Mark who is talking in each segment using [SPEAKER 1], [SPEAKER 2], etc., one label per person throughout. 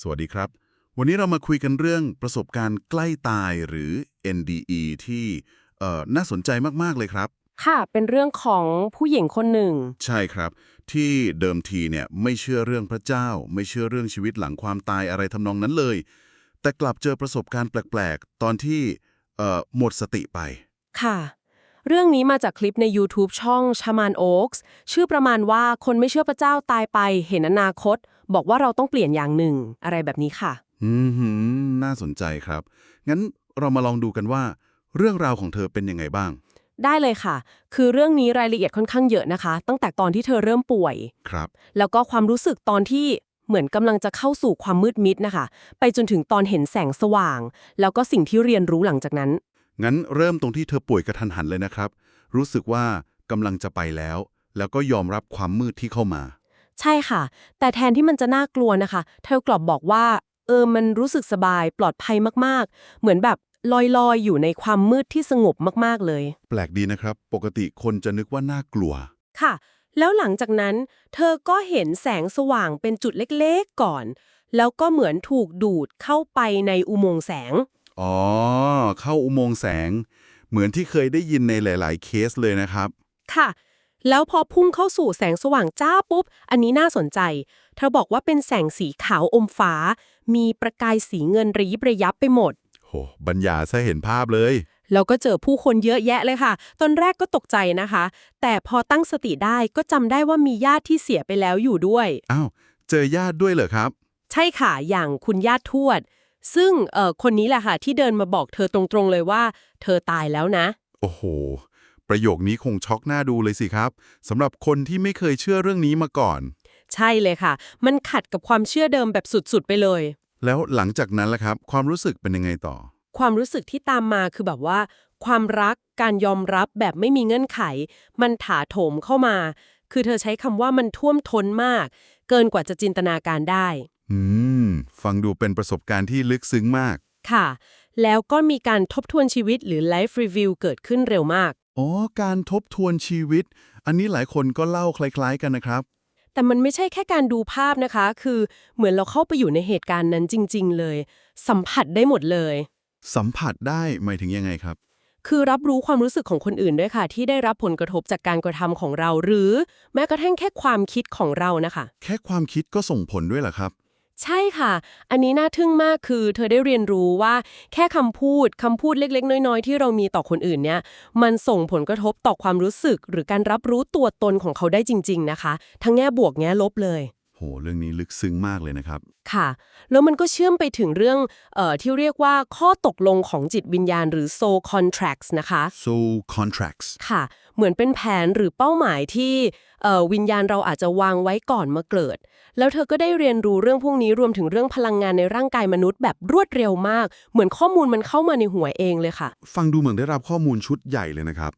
[SPEAKER 1] สวัสดีครับ วันนี้เรามาคุยกันเรื่องประสบการณ์ใกล้ตายหรือ NDE ที่เอ่อน่าสนใจมาก ๆ เลยครับ
[SPEAKER 2] ค่ะ เป็นเรื่องของผู้หญิงคนหนึ่ง
[SPEAKER 1] ใช่ครับ ที่เดิมทีเนี่ยไม่เชื่อเรื่องพระเจ้า ไม่เชื่อเรื่องชีวิตหลังความตายอะไรทำนองนั้นเลย แต่กลับเจอประสบการณ์แปลก ๆ ตอนที่เอ่อหมดสติไป
[SPEAKER 2] ค่ะ เรื่องนี้มาจากคลิปใน YouTube ช่องชามานโอ๊กส์ชื่อประมาณว่าคนไม่เชื่อพระเจ้าตายไปเห็นอนาคต บอกว่าเราต้องเปลี่ยนอย่างหนึ่ง อะไรแบบนี้ค่ะ
[SPEAKER 1] อืมหืมน่าสนใจครับ งั้นเรามาลองดูกันว่า เรื่องราวของเธอเป็นยังไงบ้าง
[SPEAKER 2] ได้เลยค่ะ คือเรื่องนี้รายละเอียดค่อนข้างเยอะนะคะ ตั้งแต่ตอนที่เธอเริ่มป่วย
[SPEAKER 1] ครับ
[SPEAKER 2] แล้วก็ความรู้สึกตอนที่เหมือนกำลังจะเข้าสู่ความมืดมิดนะคะ ไปจนถึงตอนเห็นแสงสว่าง แล้วก็สิ่งที่เรียนรู้หลังจากนั้น
[SPEAKER 1] งั้นเริ่มตรงที่เธอป่วยกระทันหันเลยนะครับ รู้สึกว่ากำลังจะไปแล้ว แล้วก็ยอมรับความมืดที่เข้ามา
[SPEAKER 2] ใช่ค่ะ แต่แทนที่มันจะน่ากลัวนะคะ เธอกลับบอกว่า เออมันรู้สึกสบายปลอดภัยมากๆ เหมือนแบบลอยๆอยู่ในความมืดที่สงบมากๆเลย
[SPEAKER 1] แปลกดีนะครับ ปกติคนจะนึกว่าน่ากลัว
[SPEAKER 2] ค่ะ แล้วหลังจากนั้น เธอก็เห็นแสงสว่างเป็นจุดเล็กๆก่อน แล้วก็เหมือนถูกดูดเข้าไปในอุโมงค์แสง
[SPEAKER 1] อ๋อ เข้าอุโมงค์แสง เหมือนที่เคยได้ยินในหลาย ๆ เคสเลยนะครับ
[SPEAKER 2] ค่ะ แล้วพอพุ่งเข้าสู่แสงสว่างจ้าปุ๊บ อันนี้น่าสนใจ เธอบอกว่าเป็นแสงสีขาวอมฟ้า มีประกายสีเงินระยิบระยับไปหมด
[SPEAKER 1] โห บรรยายซะเห็นภาพเลย
[SPEAKER 2] แล้วก็เจอผู้คนเยอะแยะเลยค่ะ ตอนแรกก็ตกใจนะคะ แต่พอตั้งสติได้ก็จำได้ว่ามีญาติที่เสียไปแล้วอยู่ด้วย
[SPEAKER 1] อ้าว เจอญาติด้วยเหรอครับ
[SPEAKER 2] ใช่ค่ะ อย่างคุณญาติทวด ซึ่งเอ่อคนนี้แหละค่ะที่เดินมาบอกเธอตรงๆเลยว่า เธอตายแล้วนะ
[SPEAKER 1] โอ้โห ประโยคนี้คงช็อกหน้าดูเลยสิครับสำหรับคนที่ไม่เคยเชื่อเรื่องนี้มาก่อน
[SPEAKER 2] ใช่เลยค่ะ มันขัดกับความเชื่อเดิมแบบสุดๆ ไปเลย
[SPEAKER 1] แล้วหลังจากนั้นล่ะครับ ความรู้สึกเป็นยังไงต่อ
[SPEAKER 2] ความรู้สึกที่ตามมาคือแบบว่า ความรักการยอมรับแบบไม่มีเงื่อนไข มันถาโถมเข้ามา คือเธอใช้คำว่ามันท่วมท้นมาก เกินกว่าจะจินตนาการได้
[SPEAKER 1] อืม ฟังดูเป็นประสบการณ์ที่ลึกซึ้งมาก
[SPEAKER 2] ค่ะ แล้วก็มีการทบทวนชีวิตหรือ life review เกิดขึ้นเร็วมาก
[SPEAKER 1] อ๋อ การทบทวนชีวิต อันนี้หลายคนก็เล่าคล้าย ๆ กันนะครับ
[SPEAKER 2] แต่มันไม่ใช่แค่การดูภาพนะคะ คือเหมือนเราเข้าไปอยู่ในเหตุการณ์นั้นจริง ๆ เลย สัมผัสได้หมดเลย
[SPEAKER 1] สัมผัสได้หมายถึงยังไงครับ
[SPEAKER 2] คือรับรู้ความรู้สึกของคนอื่นด้วยค่ะ ที่ได้รับผลกระทบจากการกระทำของเรา หรือ แม้กระทั่งแค่ความคิดของเรานะคะ
[SPEAKER 1] แค่ความคิดก็ส่งผลด้วยเหรอครับ
[SPEAKER 2] ใช่ค่ะ อันนี้น่าทึ่งมากคือ เธอได้เรียนรู้ว่าแค่คำพูดคำพูดเล็ก ๆ น้อย ๆ ที่เรามีต่อคนอื่นเนี่ย มันส่งผลกระทบต่อความรู้สึก หรือการรับรู้ตัวตนของเขาได้จริง ๆ นะคะ ทั้งแง่บวกแง่ลบเลย
[SPEAKER 1] โห เรื่องนี้ลึกซึ้งมากเลยนะครับ
[SPEAKER 2] ค่ะ แล้วมันก็เชื่อมไปถึงเรื่องเอ่อที่เรียกว่าข้อตกลงของจิตวิญญาณหรือ soul contracts นะคะ
[SPEAKER 1] soul contracts
[SPEAKER 2] ค่ะ เหมือนเป็นแผนหรือเป้าหมายที่เอ่อวิญญาณเราอาจจะวางไว้ก่อนมาเกิด แล้วเธอก็ได้เรียนรู้เรื่องพวกนี้รวมถึงเรื่องพลังงานในร่างกายมนุษย์แบบรวดเร็วมาก เหมือนข้อมูลมันเข้ามาในหัวเองเลยค่ะ
[SPEAKER 1] ฟังดูเหมือนได้รับข้อมูลชุดใหญ่เลยนะครับ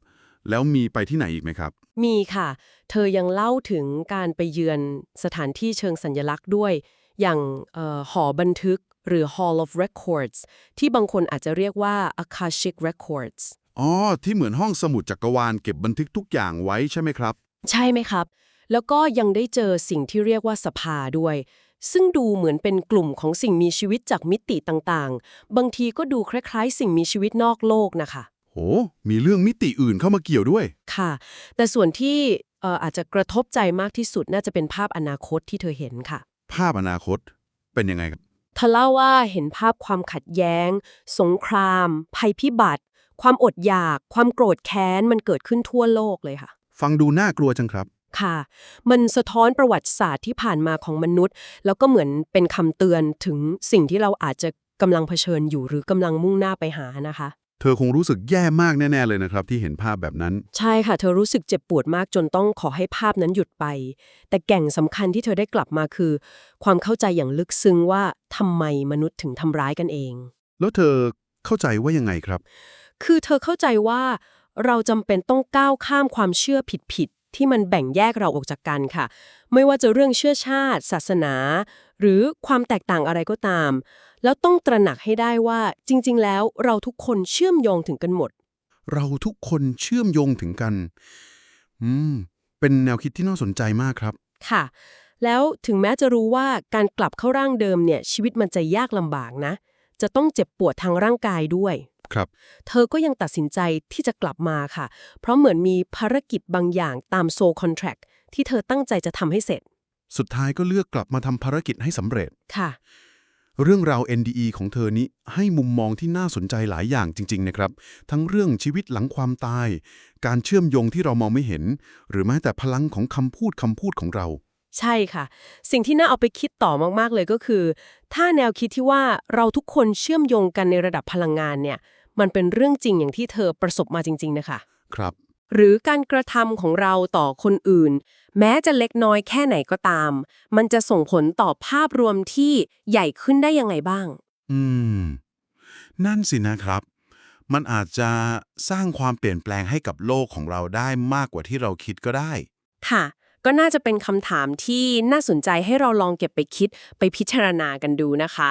[SPEAKER 1] แล้วมีไปที่ไหนอีกไหมครับ
[SPEAKER 2] มีค่ะ เธอยังเล่าถึงการไปเยือนสถานที่เชิงสัญลักษณ์ด้วย อย่างเอ่อหอบันทึกหรือ Hall of Records ที่บางคนอาจจะเรียกว่า Akashic Records
[SPEAKER 1] อ๋อ ที่เหมือนห้องสมุดจักรวาลเก็บบันทึกทุกอย่างไว้ใช่ไหมครับ
[SPEAKER 2] ใช่ไหมครับ แล้วก็ยังได้เจอสิ่งที่เรียกว่าสภาด้วย ซึ่งดูเหมือนเป็นกลุ่มของสิ่งมีชีวิตจากมิติต่างๆ บางทีก็ดูคล้ายๆ สิ่งมีชีวิตนอกโลกนะคะ
[SPEAKER 1] โห มีเรื่องมิติอื่นเข้ามาเกี่ยวด้วย
[SPEAKER 2] ค่ะ แต่ส่วนที่เอ่ออาจจะกระทบใจมากที่สุดน่าจะเป็นภาพอนาคตที่เธอเห็นค่ะ
[SPEAKER 1] ภาพอนาคตเป็นยังไงครับ
[SPEAKER 2] เธอเล่าว่าเห็นภาพความขัดแย้ง สงคราม ภัยพิบัติ ความอดอยาก ความโกรธแค้น มันเกิดขึ้นทั่วโลกเลยค่ะ
[SPEAKER 1] ฟังดูน่ากลัวจังครับ
[SPEAKER 2] ค่ะ มันสะท้อนประวัติศาสตร์ที่ผ่านมาของมนุษย์ แล้วก็เหมือนเป็นคำเตือนถึงสิ่งที่เราอาจจะกำลังเผชิญอยู่หรือกำลังมุ่งหน้าไปหานะคะ
[SPEAKER 1] เธอคงรู้สึกแย่มากแน่ ๆ เลยนะครับ ที่เห็นภาพแบบนั้น
[SPEAKER 2] ใช่ค่ะ เธอรู้สึกเจ็บปวดมากจนต้องขอให้ภาพนั้นหยุดไป แต่แก่งสำคัญที่เธอได้กลับมาคือ ความเข้าใจอย่างลึกซึ้งว่าทำไมมนุษย์ถึงทำร้ายกันเอง
[SPEAKER 1] แล้วเธอเข้าใจว่ายังไงครับ
[SPEAKER 2] คือเธอเข้าใจว่าเราจำเป็นต้องก้าวข้ามความเชื่อผิดๆ ที่มันแบ่งแยกเราออกจากกันค่ะ ไม่ว่าจะเรื่องเชื่อชาติ ศาสนา หรือความแตกต่างอะไรก็ตาม แล้วต้องตระหนักให้ได้ว่าจริง ๆ แล้วเราทุกคนเชื่อมโยงถึงกันหมด
[SPEAKER 1] เราทุกคนเชื่อมโยงถึงกัน อืม เป็นแนวคิดที่น่าสนใจมากครับ
[SPEAKER 2] ค่ะ แล้วถึงแม้จะรู้ว่าการกลับเข้าร่างเดิมเนี่ยชีวิตมันจะยากลำบากนะ จะต้องเจ็บปวดทางร่างกายด้วย
[SPEAKER 3] ครับ
[SPEAKER 2] เธอก็ยังตัดสินใจที่จะกลับมาค่ะ เพราะเหมือนมีภารกิจบางอย่างตามโซคอนแท c t ที่เธอตั้งใจจะทำให้เสร็จ
[SPEAKER 1] สุดท้ายก็เลือกกลับมาทำภารกิจให้สำเร็จ
[SPEAKER 2] ค่ะ
[SPEAKER 1] เรื่องราว NDE ของเธอนี้ให้มุมมองที่น่าสนใจหลายอย่างจริง ๆ นะครับ ทั้งเรื่องชีวิตหลังความตาย การเชื่อมโยงที่เรามองไม่เห็น หรือแม้แต่พลังของคำพูดคำพูดของเรา
[SPEAKER 2] ใช่ค่ะ สิ่งที่น่าเอาไปคิดต่อมาก ๆ เลยก็คือ ถ้าแนวคิดที่ว่าเราทุกคนเชื่อมโยงกันในระดับพลังงานเนี่ย มันเป็นเรื่องจริงอย่างที่เธอประสบมาจริง ๆ นะคะ
[SPEAKER 1] ครับ
[SPEAKER 2] หรือการกระทำของเราต่อคนอื่น แม้จะเล็กน้อยแค่ไหนก็ตาม มันจะส่งผลต่อภาพรวมที่ใหญ่ขึ้นได้ยังไงบ้าง
[SPEAKER 1] อืม นั่นสินะครับ มันอาจจะสร้างความเปลี่ยนแปลงให้กับโลกของเราได้มากกว่าที่เราคิดก็ได้
[SPEAKER 2] ค่ะ ก็น่าจะเป็นคำถามที่น่าสนใจให้เราลองเก็บไปคิดไปพิจารณากันดูนะคะ